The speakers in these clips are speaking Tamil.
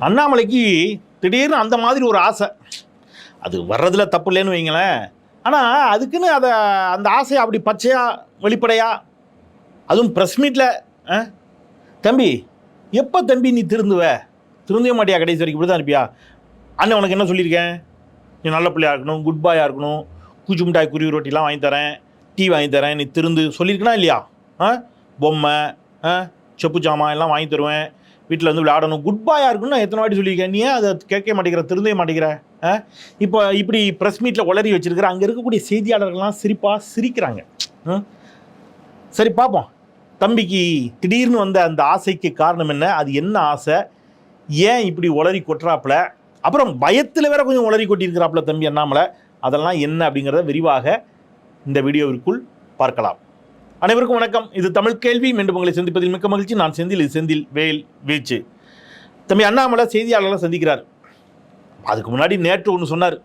அண்ணாமலைக்கு திடீர்னு அந்த மாதிரி ஒரு ஆசை. அது வர்றதுல தப்பு இல்லைன்னு வைங்களேன். ஆனால் அதுக்குன்னு அதை அந்த ஆசையை அப்படி பச்சையாக வெளிப்படையாக அதுவும் ப்ரெஸ் மீட்டில் தம்பி எப்போ தம்பி நீ திருந்துவ? திருந்தவே மாட்டியா கடைசி வரைக்கும்? இப்படி தான் இருப்பியா? அண்ணன் உனக்கு என்ன சொல்லியிருக்கேன்? நீ நல்ல பிள்ளையாக இருக்கணும் குட் பாயாக இருக்கணும் குச்சி மிட்டாய் குருவி ரொட்டிலாம் வாங்கி தரேன் டீ வாங்கி தரேன் நீ திருந்து சொல்லியிருக்கனா இல்லையா? ஆ? பொம்மை ஆ? செப்பு ஜாமான் எல்லாம் வாங்கி தருவேன் வீட்டில் வந்து விளையாடணும். குட் பாயாக இருக்குன்னு நான் எத்தனை வாட்டி சொல்லியிருக்கேன். நீ அதை கேட்க மாட்டேங்கிற திருந்தவே மாட்டேங்கிற? இப்போ இப்படி ப்ரெஸ் மீட்டில் உளறி வச்சிருக்கிற அங்கே இருக்கக்கூடிய செய்தியாளர்கள்லாம் சிரிப்பாக சிரிக்கிறாங்க. ம்? சரி பார்ப்போம். தம்பிக்கு திடீர்னு வந்த அந்த ஆசைக்கு காரணம் என்ன? அது என்ன ஆசை? ஏன் இப்படி உளறி கொட்டுறாப்புல? அப்புறம் பயத்தில் வேற கொஞ்சம் உளறி கொட்டியிருக்கிறாப்புல தம்பி அண்ணாமலை. அதெல்லாம் என்ன அப்படிங்கிறத விரிவாக இந்த வீடியோவிற்குள் பார்க்கலாம். அனைவருக்கும் வணக்கம். இது தமிழ் கேள்வி. மீண்டும் உங்களை சந்திப்பதில் மிக்க மகிழ்ச்சி. நான் செந்தில். இது செந்தில் வேல் வீச்சு தம்பி அண்ணாமலை செய்தியாளர்களை சந்திக்கிறார். அதுக்கு முன்னாடி நேற்று ஒன்று சொன்னார்.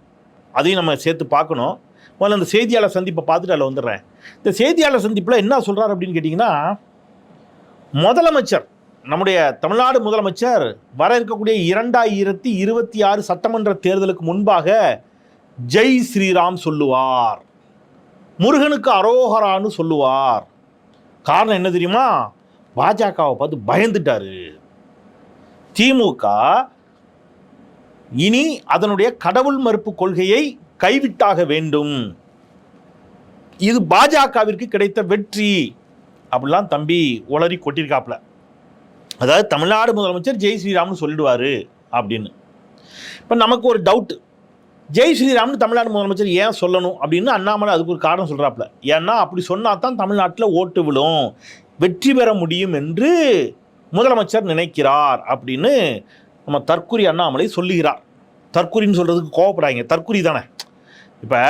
அதையும் நம்ம சேர்த்து பார்க்கணும். முதல்ல அந்த செய்தியாளர் சந்திப்பை பார்த்துட்டு அதில் வந்துடுறேன். இந்த செய்தியாளர் சந்திப்பில் என்ன சொல்கிறார் அப்படின்னு கேட்டிங்கன்னா முதலமைச்சர் நம்முடைய தமிழ்நாடு முதலமைச்சர் வர இருக்கக்கூடிய இரண்டாயிரத்தி இருபத்தி ஆறு சட்டமன்ற தேர்தலுக்கு முன்பாக ஜெய் ஸ்ரீராம் சொல்லுவார். முருகனுக்கு அரோகரான்னு சொல்லுவார். காரணம் என்ன தெரியுமா? பாஜகவை பார்த்து பயந்துட்டாரு. திமுக இனி அதனுடைய கடவுள் மறுப்பு கொள்கையை கைவிட்டாக வேண்டும். இது பாஜகவிற்கு கிடைத்த வெற்றி. அப்படிலாம் தம்பி உளறி கொட்டியிருக்காப்புல அதாவது தமிழ்நாடு முதலமைச்சர் ஜெய் ஸ்ரீராம்னு சொல்லிடுவாரு அப்படின்னு. இப்போ நமக்கு ஒரு டவுட்டு ஜெய் ஸ்ரீராம்னு தமிழ்நாடு முதலமைச்சர் ஏன் சொல்லணும் அப்படின்னு அண்ணாமலை அதுக்கு ஒரு காரணம் சொல்கிறாப்புல ஏன்னா அப்படி சொன்னால் தான் தமிழ்நாட்டில் ஓட்டு விழும். வெற்றி பெற முடியும் என்று முதலமைச்சர் நினைக்கிறார் அப்படின்னு நம்ம தற்குறி அண்ணாமலை சொல்லுகிறார். தற்குறின்னு சொல்கிறதுக்கு கோவப்படாங்க தற்குறி தானே. இப்போ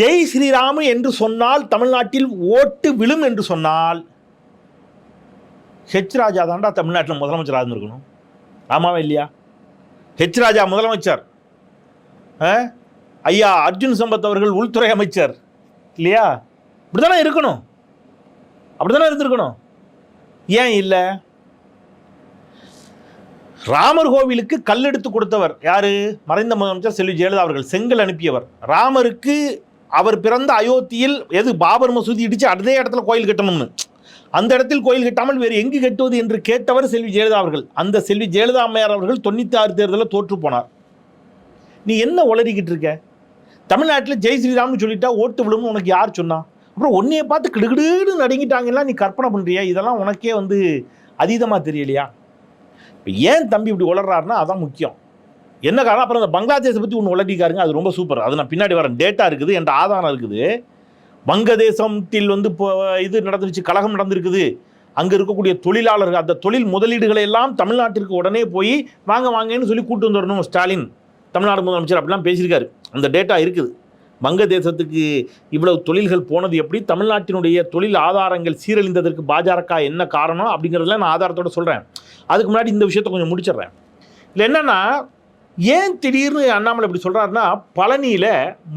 ஜெய் ஸ்ரீராம் என்று சொன்னால் தமிழ்நாட்டில் ஓட்டு விழும் என்று சொன்னால் ஹெச் ராஜா தாண்டா தமிழ்நாட்டில் முதலமைச்சராக இருந்திருக்கணும். ஆமாவே இல்லையா? ஹெச் ராஜா முதலமைச்சர். ஐயா அர்ஜுன் சம்பத் அவர்கள் உள்துறை அமைச்சர். இல்லையா? இப்படி தானே இருக்கணும். அப்படி தானே இருந்திருக்கணும். ஏன் இல்லை? ராமர் கோவிலுக்கு கல் எடுத்து கொடுத்தவர் யாரு? மறைந்த முதலமைச்சர் செல்வி ஜெயலலிதா அவர்கள் செங்கல் அனுப்பியவர். ராமருக்கு அவர் பிறந்த அயோத்தியில் எது பாபர் மசூதி இடிச்சு அதே இடத்துல கோயில் கட்டணும்னு. அந்த இடத்தில் கோயில் கட்டாமல் வேறு எங்கு கட்டுவது என்று கேட்டவர் செல்வி ஜெயலலிதா அவர்கள். அந்த செல்வி ஜெயலலிதா அம்மையார் அவர்கள் தொண்ணூற்றி ஆறு தேர்தலில் தோற்று போனார். நீ என்ன உளறிக்கிட்டு இருக்க? தமிழ்நாட்டில் ஜெய் ஸ்ரீராம்னு சொல்லிட்டா ஓட்டு விழும்னு உனக்கு யார் சொன்னா? அப்புறம் உன்னைய பார்த்து கிடுகிடுன்னு நடுங்கிட்டாங்கன்னா நீ கற்பனை பண்ணுறியா இதெல்லாம் உனக்கே வந்து அதீதமாக தெரியலையா? இப்போ ஏன் தம்பி இப்படி உளறாருன்னா அதான் முக்கியம். என்ன காரணம்? அப்புறம் இந்த பங்களாதேஷை பற்றி ஒன்று உளறிக்காருங்க அது ரொம்ப சூப்பர். அது நான் பின்னாடி வரேன். டேட்டா இருக்குது என் ஆதாரம் இருக்குது. வங்கதேசத்தில் வந்து இப்போ இது நடந்துருச்சு கழகம் நடந்திருக்குது. அங்கே இருக்கக்கூடிய தொழிலாளர்கள் அந்த தொழில் முதலீடுகளை எல்லாம் தமிழ்நாட்டிற்கு உடனே போய் வாங்க வாங்கன்னு சொல்லி கூட்டு வந்துடணும் ஸ்டாலின். தமிழ்நாடு முதலமைச்சர் அப்படிலாம் பேசியிருக்காரு. அந்த டேட்டா இருக்குது. வங்கதேசத்துக்கு இவ்வளவு தொழில்கள் போனது எப்படி? தமிழ்நாட்டினுடைய தொழில் ஆதாரங்கள் சீரழிந்ததற்கு பாஜக என்ன காரணம் அப்படிங்கிறதுல நான் ஆதாரத்தோட சொல்கிறேன் அதுக்கு முன்னாடி இந்த விஷயத்தை கொஞ்சம் முடிச்சிடுறேன். இல்லை என்னென்னா ஏன் திடீர்னு அண்ணாமலை இப்படி சொல்கிறாருன்னா பழனியில்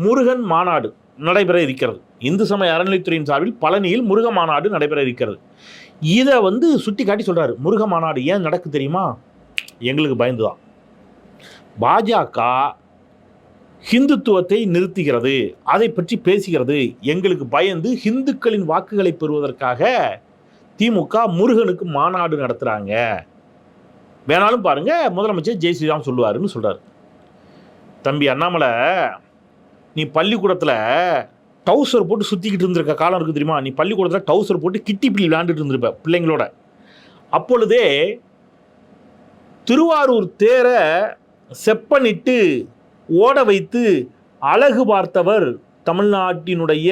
முருகன் மாநாடு நடைபெற இருக்கிறது. இந்து சமய அறநிலைத்துறையின் சார்பில் பழனியில் முருக மாநாடு நடைபெற இருக்கிறது. இதை வந்து சுட்டி காட்டி சொல்கிறாரு முருக மாநாடு ஏன் நடக்கு தெரியுமா? எங்களுக்கு பயந்து தான் பாஜக ஹிந்துத்துவத்தை நிறுத்துகிறது அதை பற்றி பேசுகிறது. எங்களுக்கு பயந்து ஹிந்துக்களின் வாக்குகளை பெறுவதற்காக திமுக முருகனுக்கு மாநாடு நடத்துகிறாங்க வேணாலும் பாருங்கள் முதலமைச்சர் ஜெய் ஸ்ரீராம் சொல்லுவாருன்னு சொல்கிறார் தம்பி அண்ணாமலை நீ பள்ளிக்கூடத்தில் டவுசர் போட்டு சுற்றிக்கிட்டு இருந்திருக்க காலம் இருக்குது தெரியுமா? நீ பள்ளிக்கூடத்தில் டவுசர் போட்டு கிட்டி பிள்ளி விளையாண்டுட்டு இருந்திருப்ப பிள்ளைங்களோட. அப்பொழுதே திருவாரூர் தேரை செப்பனிட்டு ஓட வைத்து அழகு பார்த்தவர் தமிழ்நாட்டினுடைய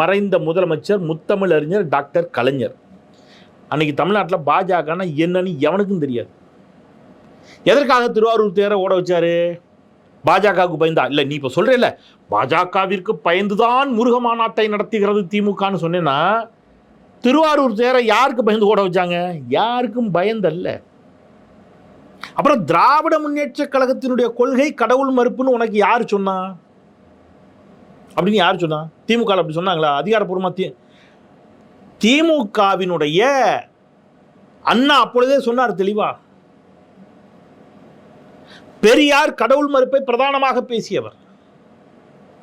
மறைந்த முதலமைச்சர் முத்தமிழ் அறிஞர் டாக்டர் கலைஞர். அன்னைக்கு தமிழ்நாட்டில் பாஜகனா என்னன்னு எவனுக்கும் தெரியாது. எதற்காக திருவாரூர் தேரை ஓட வச்சாரு? பாஜகவுக்கு பயந்தா? இல்லை நீ இப்போ சொல்கிறேல்ல பாஜகவிற்கு பயந்துதான் முருக மாநாட்டை நடத்துகிறது திமுகன்னு சொன்னேன்னா திருவாரூர் தேரை யாருக்கு பயந்து ஓட வச்சாங்க? யாருக்கும் பயந்தல்ல. அப்புறம் திராவிட முன்னேற்ற கழகத்தினுடைய கொள்கை கடவுள் மறுப்புன்னு உனக்கு யார் சொன்னா? அப்படின்னு யார் சொன்னா? திமுக அப்படி சொன்னாங்களா? அதிகாரப்பூர்வமாக தி திமுகவினுடைய அண்ணா அப்பொழுதே சொன்னார் தெளிவா. பெரியார் கடவுள் மறுப்பை பிரதானமாக பேசியவர்.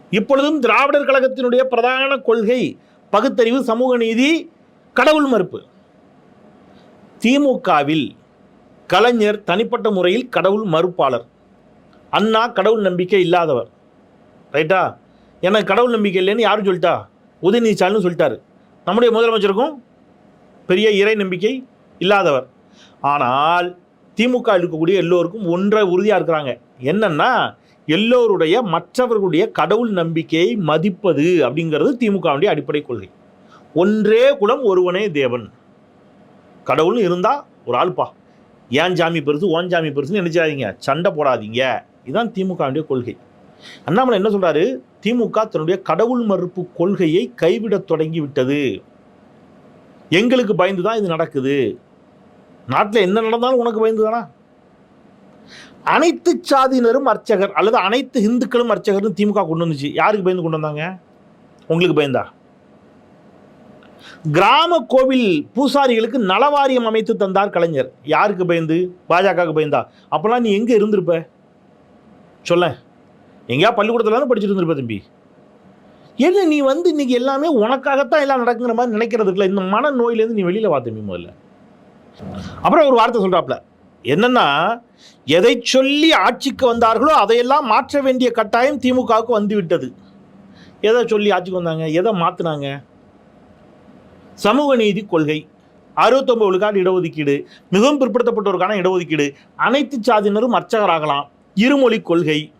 இப்பொழுதும் திராவிடர் கழகத்தினுடைய பிரதான கொள்கை பகுத்தறிவு சமூக நீதி கடவுள் மறுப்பு. திமுகவில் கலைஞர் தனிப்பட்ட முறையில் கடவுள் மறுப்பாளர். அண்ணா கடவுள் நம்பிக்கை இல்லாதவர். ரைட்டா? எனக்கு கடவுள் நம்பிக்கை இல்லைன்னு யாரும் சொல்லிட்டா? உதயநிதி ஸ்டாலின் சொல்லிட்டாரு. நம்முடைய முதலமைச்சருக்கும் பெரிய இறை நம்பிக்கை இல்லாதவர். ஆனால் திமுக இருக்கக்கூடிய எல்லோருக்கும் ஒன்றை உறுதியாக இருக்கிறாங்க. என்னன்னா எல்லோருடைய மற்றவர்களுடைய கடவுள் நம்பிக்கையை மதிப்பது அப்படிங்கிறது திமுகவுடைய அடிப்படை கொள்கை. ஒன்றே குலம் ஒருவனே தேவன். கடவுள்னு இருந்தால் ஒரு ஆள்பா. ஏன் ஜாமி பெருசு ஓன் ஜாமி பெருசுன்னு நினைச்சாதீங்க சண்டை போடாதீங்க. இதுதான் திமுகவுடைய கொள்கை. அண்ணாமலை என்ன சொல்கிறாரு திமுக தன்னுடைய கடவுள் மறுப்பு கொள்கையை கைவிடத் தொடங்கி விட்டது எங்களுக்கு பயந்து தான் இது நடக்குது. நாட்டில் என்ன நடந்தாலும் உனக்கு பயந்து தானா அனைத்து சாதியினரும் அர்ச்சகர் அல்லது அனைத்து இந்துக்களும் அர்ச்சகர்னு திமுக கொண்டு வந்துச்சு. யாருக்கு பயந்து கொண்டு வந்தாங்க? உங்களுக்கு பயந்தா? கிராம கோவில் பூசாரிகளுக்கு நலவாரியம் அமைத்து தந்தார் கலைஞர். யாருக்கு பயந்து? பாஜகவுக்கு பயந்தா? அப்போல்லாம் நீ எங்கே இருந்திருப்ப? சொல்ல. எங்கேயா பள்ளிக்கூடத்தில் தானே படிச்சுட்டு இருந்திருப்ப தம்பி? என்ன நீ வந்து இன்றைக்கி எல்லாமே உனக்காகத்தான் எல்லாம் நடக்குங்கிற மாதிரி நினைக்கிறதுக்குல இந்த மன நோயிலேருந்து நீ வெளியில் வா தம்பி முதல்ல. அப்புறம் ஒரு வார்த்தை சொல்கிறாப்புல என்னன்னா எதை சொல்லி ஆட்சிக்கு வந்தார்களோ அதையெல்லாம் மாற்ற வேண்டிய கட்டாயம் திமுகவுக்கு வந்து விட்டது. எதை சொல்லி ஆட்சிக்கு வந்தாங்க? எதை மாற்றினாங்க சமூக நீதி கொள்கை. அறுபத்தொம்பது விழுக்காடு இடஒதுக்கீடு. மிகவும் பிற்படுத்தப்பட்டோருக்கான இடஒதுக்கீடு. அனைத்து சாதியினரும் அர்ச்சகராகலாம். இருமொழி கொள்கை.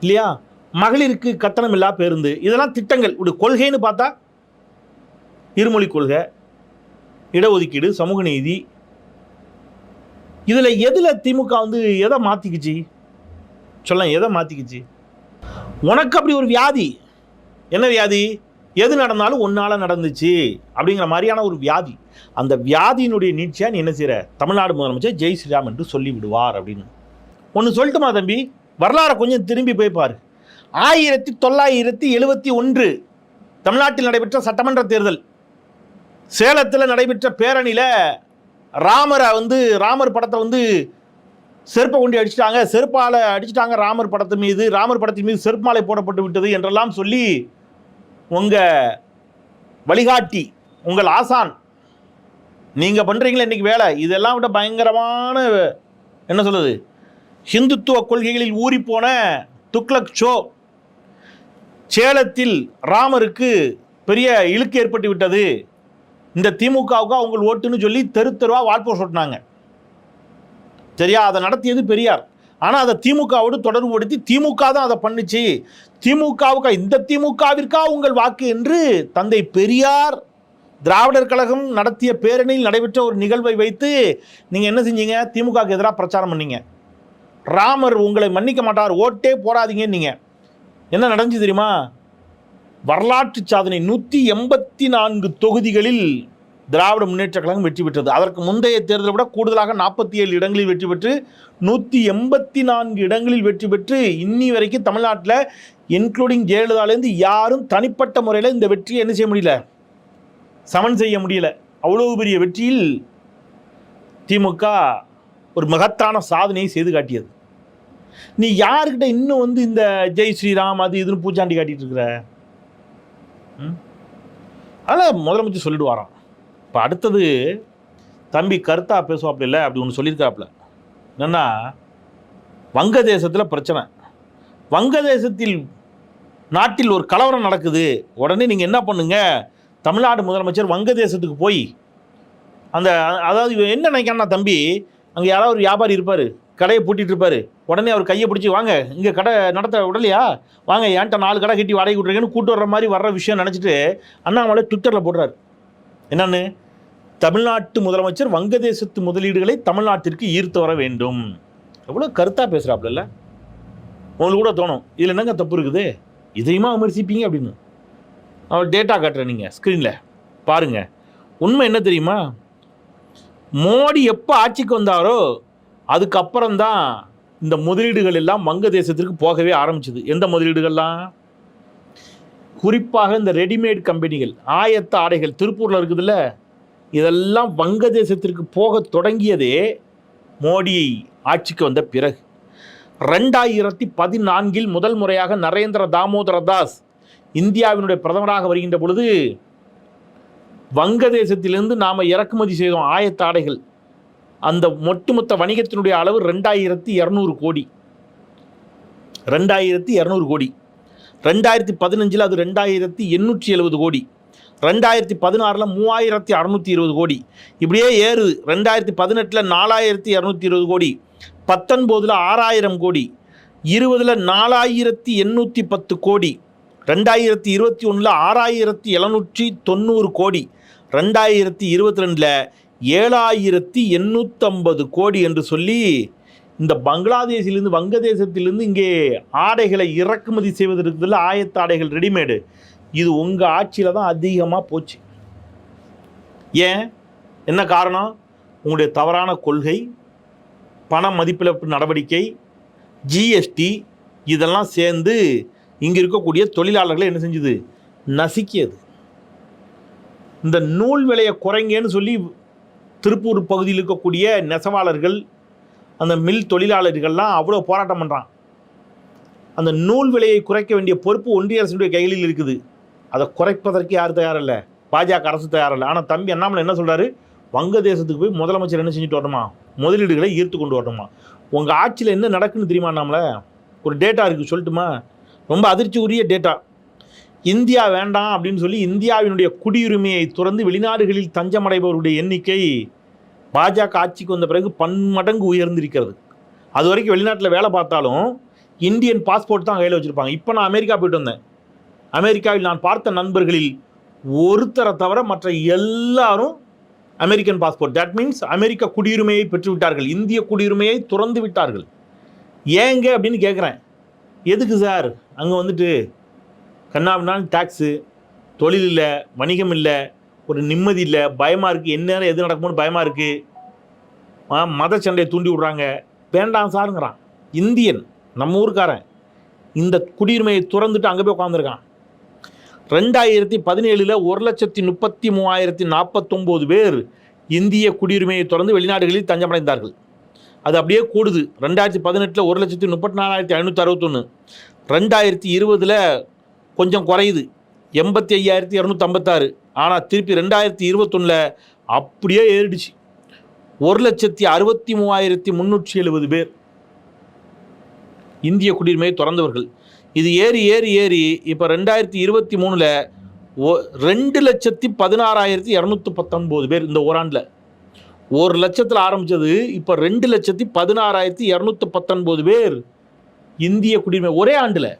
இல்லையா? மகளிருக்கு கட்டணம் இல்லா பேருந்து. இதெல்லாம் திட்டங்கள். ஒரு கொள்கைன்னு பார்த்தா இருமொழி கொள்கை இடஒதுக்கீடு சமூக நீதி. இதில் எதில் திமுக வந்து எதை மாற்றிக்குச்சு சொல்ல எதை மாற்றிக்குச்சு உனக்கு அப்படி ஒரு வியாதி. என்ன வியாதி? எது நடந்தாலும் உன்னால் நடந்துச்சு அப்படிங்கிற மாதிரியான ஒரு வியாதி. அந்த வியாதியினுடைய நீட்சியாக நீ என்ன செய்கிற தமிழ்நாடு முதலமைச்சர் ஜெய் ஸ்ரீராம் என்று சொல்லிவிடுவார் அப்படின்னு. ஒன்று சொல்லட்டுமா தம்பி? வரலாறை கொஞ்சம் திரும்பி போய் பாரு. ஆயிரத்தி தொள்ளாயிரத்தி எழுபத்தி ஒன்று தமிழ்நாட்டில் நடைபெற்ற சட்டமன்ற தேர்தல். சேலத்தில் நடைபெற்ற பேரணியில் ராமரை வந்து ராமர் படத்தை வந்து செருப்பை கொண்டு அடிச்சிட்டாங்க. செருப்பால் அடிச்சிட்டாங்க ராமர் படத்து மீது. ராமர் படத்தின் மீது செருப்பாலை போடப்பட்டு விட்டது என்றெல்லாம் சொல்லி உங்கள் வழிகாட்டி உங்கள் ஆசான் நீங்கள் பண்ணுறீங்களே இன்றைக்கி வேலை? இதெல்லாம் விட பயங்கரமான என்ன சொல்லுது ஹிந்துத்துவ கொள்கைகளில் ஊறிப்போன துக்ளக் ஷோ சேலத்தில் ராமருக்கு பெரிய இழுக்கு ஏற்பட்டு விட்டது. இந்த திமுகவுக்கு அவங்க ஓட்டுன்னு சொல்லி தெரு தெருவாக வால்போர் சொட்டினாங்க சரியா? அதை நடத்தியது பெரியார். ஆனால் அதை திமுகவோடு தொடர்புபடுத்தி திமுக தான் அதை பண்ணுச்சு. திமுகவுக்கு இந்த திமுகவிற்கா உங்கள் வாக்கு என்று தந்தை பெரியார் திராவிடர் கழகம் நடத்திய பேரணியில் நடைபெற்ற ஒரு நிகழ்வை வைத்து நீங்கள் என்ன செஞ்சீங்க? திமுகவுக்கு எதிராக பிரச்சாரம் பண்ணீங்க. ராமர் உங்களை மன்னிக்க மாட்டார் ஓட்டே போடாதீங்கன்னு நீங்கள் என்ன நடந்துச்சு தெரியுமா? வரலாற்று சாதனை நூற்றி எண்பத்தி நான்கு தொகுதிகளில் திராவிட முன்னேற்ற கழகம் வெற்றி பெற்றது. அதற்கு முந்தைய தேர்தலை விட கூடுதலாக நாற்பத்தி ஏழு இடங்களில் வெற்றி பெற்று நூற்றி எண்பத்தி நான்கு இடங்களில் வெற்றி பெற்று இன்னி வரைக்கும் தமிழ்நாட்டில் இன்க்ளூடிங் ஜெயலலிதாலேருந்து யாரும் தனிப்பட்ட முறையில் இந்த வெற்றியை என்ன செய்ய முடியல? சமன் செய்ய முடியல. அவ்வளோ பெரிய வெற்றியில் திமுக ஒரு மகத்தான சாதனையை செய்து காட்டியது. நீ யாருக்கிட்ட இன்னும் வந்து இந்த ஜெய் ஸ்ரீராம் அது இதுன்னு பூச்சாண்டி காட்டிட்டு இருக்கிற? ம்? அதனால் முதலமைச்சர் சொல்லிடுவாராம். இப்போ அடுத்தது தம்பி கருத்தா பேசுவாப்ல இல்லை அப்படி ஒன்று சொல்லியிருக்காப்புல என்னன்னா வங்கதேசத்தில் பிரச்சனை. வங்கதேசத்தில் நாட்டில் ஒரு கலவரம் நடக்குது. உடனே நீங்கள் என்ன பண்ணுங்க? தமிழ்நாடு முதலமைச்சர் வங்கதேசத்துக்கு போய் அந்த அதாவது இவன் என்ன நினைக்கிறான்னா தம்பி அங்கே யாராவது ஒரு வியாபாரி இருப்பார் கடையை பூட்டிகிட்டு இருப்பார். உடனே அவர் கையை பிடிச்சி வாங்க இங்கே கடை நடத்த விடலையா? வாங்க என்கிட்ட நாலு கடை கட்டி வாடகை விட்றீங்கன்னு கூட்டு வர்ற மாதிரி வர்ற விஷயம் நினச்சிட்டு அண்ணாமலை ட்விட்டரில் போடுறாரு. என்னன்னு? தமிழ்நாட்டு முதலமைச்சர் வங்கதேசத்து முதலீடுகளை தமிழ்நாட்டிற்கு ஈர்த்து வர வேண்டும். எவ்வளோ கருத்தாக பேசுகிறாப்புல உங்களுக்கு கூட தோணும். இதில் என்னங்க தப்பு இருக்குது? இதையுமா விமர்சிப்பீங்க அப்படின்னு. அவர் டேட்டா காட்டுறேன் நீங்கள் ஸ்க்ரீனில் பாருங்கள் உண்மை என்ன தெரியுமா? மோடி எப்போ ஆட்சிக்கு வந்தாரோ அதுக்கப்புறம் தான் இந்த முதலீடுகள் எல்லாம் வங்கதேசத்திற்கு போகவே ஆரம்பிச்சது. எந்த முதலீடுகள்லாம்? குறிப்பாக இந்த ரெடிமேட் கம்பெனிகள் ஆயத்த ஆடைகள் திருப்பூரில் இருக்குதுல்ல இதெல்லாம் வங்கதேசத்திற்கு போக தொடங்கியதே மோடி ஆட்சிக்கு வந்த பிறகு. ரெண்டாயிரத்தி பதினான்கில் முதல் முறையாக நரேந்திர தாமோதர தாஸ் இந்தியாவினுடைய பிரதமராக வருகின்ற பொழுது வங்கதேசத்திலிருந்து நாம் இறக்குமதி செய்தோம் ஆயத்த ஆடைகள். அந்த ஒட்டுமொத்த வணிகத்தினுடைய அளவு ரெண்டாயிரத்தி இரநூறு கோடி. ரெண்டாயிரத்தி இரநூறு கோடி. ரெண்டாயிரத்தி பதினஞ்சில் அது ரெண்டாயிரத்தி எண்ணூற்றி எழுபது கோடி. ரெண்டாயிரத்தி பதினாறில் மூவாயிரத்தி அறநூற்றி இருபது கோடி. இப்படியே ஏறுது ரெண்டாயிரத்தி பதினெட்டில் நாலாயிரத்தி இரநூத்தி இருபது கோடி. பத்தொன்பதில் ஆறாயிரம் கோடி. இருபதில் நாலாயிரத்தி எண்ணூற்றி பத்து கோடி. ரெண்டாயிரத்தி இருபத்தி ஒன்றில் ஆறாயிரத்தி எழுநூற்றி தொண்ணூறு கோடி. ரெண்டாயிரத்தி இருபத்தி ரெண்டில் ஏழாயிரத்தி எண்ணூற்றம்பது கோடி என்று சொல்லி இந்த பங்களாதேஷிலிருந்து வங்கதேசத்திலிருந்து இங்கே ஆடைகளை இறக்குமதி செய்வதற்குள்ள ஆயத்த ஆடைகள் ரெடிமேடு. இது உங்கள் ஆட்சியில் தான் அதிகமாக போச்சு. ஏன்? என்ன காரணம்? உங்களுடைய தவறான கொள்கை பண மதிப்பிழப்பு நடவடிக்கை ஜிஎஸ்டி இதெல்லாம் சேர்ந்து இங்கே இருக்கக்கூடிய தொழிலாளர்களை என்ன செஞ்சுது? நசுக்கியது. இந்த நூல் விலையை குறைங்கன்னு சொல்லி திருப்பூர் பகுதியில் இருக்கக்கூடிய நெசவாளர்கள் அந்த மில் தொழிலாளர்கள்லாம் அவ்வளோ போராட்டம் பண்ணுறான் அந்த நூல் விலையை குறைக்க வேண்டிய பொறுப்பு ஒன்றிய அரசுடைய கைகளில் இருக்குது. அதை குறைப்பதற்கு யார் தயாரில்லை? பாஜக அரசு தயாரில்லை. ஆனால் தம்பி அண்ணாமலை என்ன சொல்கிறாரு வங்கதேசத்துக்கு போய் முதலமைச்சர் என்ன செஞ்சுட்டு வரணுமா? முதலீடுகளை ஈர்த்து கொண்டு வரணுமா? உங்கள் ஆட்சியில் என்ன நடக்குன்னு தெரியுமா அண்ணாமலை? ஒரு டேட்டா இருக்குது சொல்லட்டுமா? ரொம்ப அதிர்ச்சி உரிய டேட்டா இந்தியா வேண்டாம் அப்படின்னு சொல்லி இந்தியாவினுடைய குடியுரிமையை துறந்து வெளிநாடுகளில் தஞ்சமடைபவருடைய எண்ணிக்கை பாஜக ஆட்சிக்கு வந்த பிறகு பன்மடங்கு உயர்ந்திருக்கிறது. அது வரைக்கும் வெளிநாட்டில் வேலை பார்த்தாலும் இந்தியன் பாஸ்போர்ட் தான் கையில் வச்சுருப்பாங்க. இப்போ நான் அமெரிக்கா போயிட்டு வந்தேன். அமெரிக்காவில் நான் பார்த்த நண்பர்களில் ஒருத்தரை தவிர மற்ற எல்லாரும் அமெரிக்கன் பாஸ்போர்ட் தட் மீன்ஸ் அமெரிக்க குடியுரிமையை பெற்று விட்டார்கள் இந்திய குடியுரிமையை துறந்து விட்டார்கள். ஏங்க அப்படின்னு கேட்குறேன் எதுக்கு சார்? அங்கே வந்துட்டு கண்ணாபின்னான் டேக்ஸு தொழில் இல்லை வணிகம் இல்லை ஒரு நிம்மதி இல்லை பயமாக இருக்குது என்ன எது நடக்குமோன்னு பயமாக இருக்குது மத சண்டையை தூண்டி விட்றாங்க. வேண்டாம் சாருங்கிறான். இந்தியன் நம்ம ஊருக்காரன். இந்த குடியுரிமையை துறந்துட்டு அங்கே போய் உட்காந்துருக்கான் ரெண்டாயிரத்தி பதினேழில் ஒரு லட்சத்தி முப்பத்தி மூவாயிரத்தி நாற்பத்தொம்போது பேர் இந்திய குடியுரிமையை தொடர்ந்து வெளிநாடுகளில் தஞ்சமடைந்தார்கள். அது அப்படியே கூடுது. ரெண்டாயிரத்தி பதினெட்டில் ஒரு லட்சத்தி முப்பத்தி நாலாயிரத்தி ஐநூற்றி அறுபத்தொன்று ரெண்டாயிரத்தி இருபதில் கொஞ்சம் குறையுது. எண்பத்தி ஐயாயிரத்தி இரநூத்தம்பத்தாறு. ஆனால் திருப்பி ரெண்டாயிரத்தி இருபத்தொன்னில் அப்படியே ஏறிடுச்சு. ஒரு லட்சத்தி அறுபத்தி மூவாயிரத்தி முந்நூற்றி எழுபது பேர் இந்திய குடியுரிமையை திறந்தவர்கள். இது ஏறி ஏறி ஏறி இப்போ ரெண்டாயிரத்தி இருபத்தி மூணில் ஓ ரெண்டு லட்சத்தி பதினாறாயிரத்தி இரநூத்தி பத்தொன்பது பேர் இந்த ஓராண்டில். ஒரு லட்சத்தில் ஆரம்பித்தது இப்போ ரெண்டு லட்சத்தி பதினாறாயிரத்தி இரநூத்தி பத்தொன்பது பேர் இந்திய குடியுரிமை ஒரே ஆண்டில்.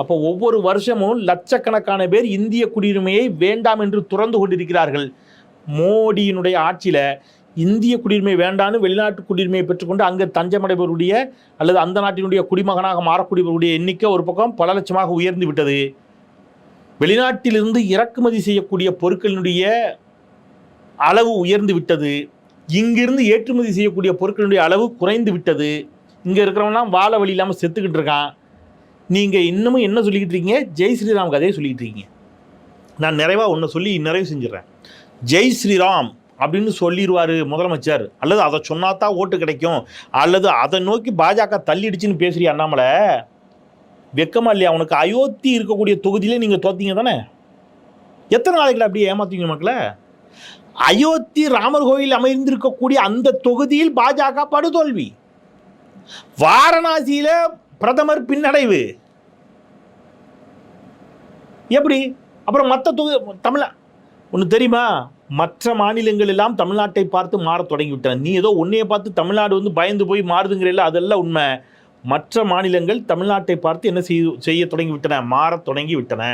அப்போ ஒவ்வொரு வருஷமும் லட்சக்கணக்கான பேர் இந்திய குடியுரிமையை வேண்டாம் என்று துறந்து கொண்டிருக்கிறார்கள். மோடியினுடைய ஆட்சியில் இந்திய குடியுரிமை வேண்டான்னு வெளிநாட்டு குடியுரிமையை பெற்றுக்கொண்டு அங்கே தஞ்சமடைபவருடைய அல்லது அந்த நாட்டினுடைய குடிமகனாக மாறக்கூடியவருடைய எண்ணிக்கை ஒரு பக்கம் பல லட்சமாக உயர்ந்து விட்டது. வெளிநாட்டிலிருந்து இறக்குமதி செய்யக்கூடிய பொருட்களினுடைய அளவு உயர்ந்து விட்டது. இங்கிருந்து ஏற்றுமதி செய்யக்கூடிய பொருட்களினுடைய அளவு குறைந்து விட்டது. இங்கே இருக்கிறவங்களாம் வாழ வழி இல்லாமல் செத்துக்கிட்டு இருக்கான். நீங்கள் இன்னமும் என்ன சொல்லிக்கிட்டு இருக்கீங்க? ஜெய் ஸ்ரீராம் கதையை சொல்லிக்கிட்டு இருக்கீங்க. நான் நிறைவாக ஒன்று சொல்லி நிறைவு செஞ்சிடறேன். ஜெய் ஸ்ரீராம் அப்படின்னு சொல்லிடுவார் முதலமைச்சர். அல்லது அதை சொன்னா தான் ஓட்டு கிடைக்கும். அல்லது அதை நோக்கி பாஜக தள்ளிடுச்சுன்னு பேசுறிய அண்ணாமலை. வெக்கமா இல்லையா? உனக்கு அயோத்தி இருக்கக்கூடிய தொகுதியிலே நீங்கள் தோத்தீங்க தானே? எத்தனை நாளைக்கு அப்படியே ஏமாத்தீங்க மக்களை? அயோத்தி ராமர் கோயில் அமைந்திருக்கக்கூடிய அந்த தொகுதியில் பாஜக படுதோல்வி. வாரணாசியில் பிரதமர் பின்னடைவு. எப்படி? அப்புறம் மற்ற தொகு தமிழ ஒன்று தெரியுமா? மற்ற மாநிலங்கள் எல்லாம் தமிழ்நாட்டை பார்த்து மாறத் தொடங்கிவிட்டன. நீ ஏதோ உன்னைய பார்த்து தமிழ்நாடு வந்து பயந்து போய் மாறுதுங்கிறல்ல அதெல்லாம் உண்மை. மற்ற மாநிலங்கள் தமிழ்நாட்டை பார்த்து என்ன செய்ய செய்ய தொடங்கி விட்டன மாறத் தொடங்கி விட்டன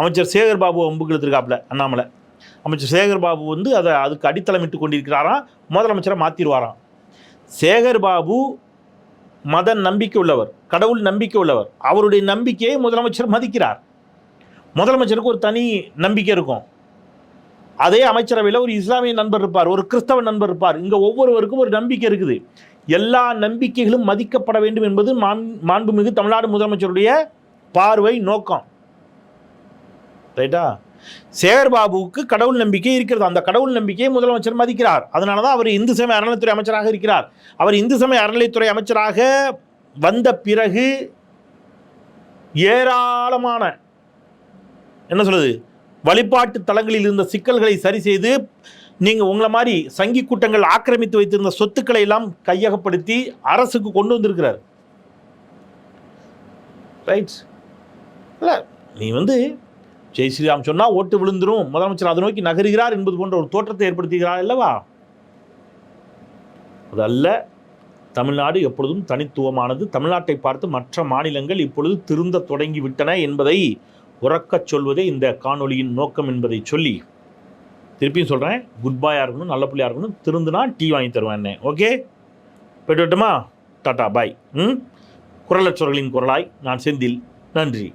அமைச்சர் சேகர் பாபு அம்புக்கு அண்ணாமலை. அமைச்சர் சேகர் பாபு வந்து அதை அதுக்கு அடித்தளமிட்டு கொண்டிருக்கிறாராம். முதலமைச்சரை மாற்றிடுவாராம் சேகர் பாபு மத நம்பிக்கை உள்ளவர் கடவுள் நம்பிக்கை உள்ளவர் அவருடைய நம்பிக்கையை முதலமைச்சர் மதிக்கிறார். முதலமைச்சருக்கு ஒரு தனி நம்பிக்கை இருக்கும். அதே அமைச்சரவையில் ஒரு இஸ்லாமிய நண்பர் இருப்பார் ஒரு கிறிஸ்தவ நண்பர் இருப்பார். இங்கே ஒவ்வொருவருக்கும் ஒரு நம்பிக்கை இருக்குது. எல்லா நம்பிக்கைகளும் மதிக்கப்பட வேண்டும் என்பது மாண் மாண்புமிகு தமிழ்நாடு முதலமைச்சருடைய பார்வை நோக்கம். ரைட்டா? சேகர்பாபுவுக்கு கடவுள் நம்பிக்கை இருக்கிறது. அந்த கடவுள் நம்பிக்கையை முதலமைச்சர் மதிக்கிறார். அதனால தான் அவர் இந்து சமய அறநிலைத்துறை அமைச்சராக இருக்கிறார். அவர் இந்து சமய அறநிலைத்துறை அமைச்சராக வந்த பிறகு ஏராளமான என்ன சொல்லுது வழிபாட்டு தலங்களில் இருந்த சிக்கல்களை சரி செய்து நீங்கள் உங்களை மாதிரி சங்கி கூட்டங்கள் ஆக்கிரமித்து வைத்திருந்த சொத்துக்களை எல்லாம் கையகப்படுத்தி அரசுக்கு கொண்டு வந்திருக்கிறார். ரைட் இல்லை நீ வந்து ஜெய் ஸ்ரீராம் சொன்னால் ஓட்டு விழுந்துரும். முதலமைச்சர் அதை நோக்கி நகருகிறார் என்பது போன்ற ஒரு தோற்றத்தை ஏற்படுத்துகிறார் அல்லவா? அதல்ல தமிழ்நாடு எப்பொழுதும் தனித்துவமானது. தமிழ்நாட்டை பார்த்து மற்ற மாநிலங்கள் இப்பொழுது திருந்த தொடங்கி விட்டன என்பதை உறக்கச் சொல்வதே இந்த காணொலியின் நோக்கம் என்பதை சொல்லி திருப்பியும் சொல்கிறேன் குட் பாயாக இருக்கணும் நல்ல பிள்ளையாக இருக்கணும். திருந்துனா டீ வாங்கி தருவேன் என்ன ஓகே போய்ட்டு விட்டுமா டாட்டா பாய் ம்? குரலற்றவர்களின் குரலாய் நான் செந்தில். நன்றி.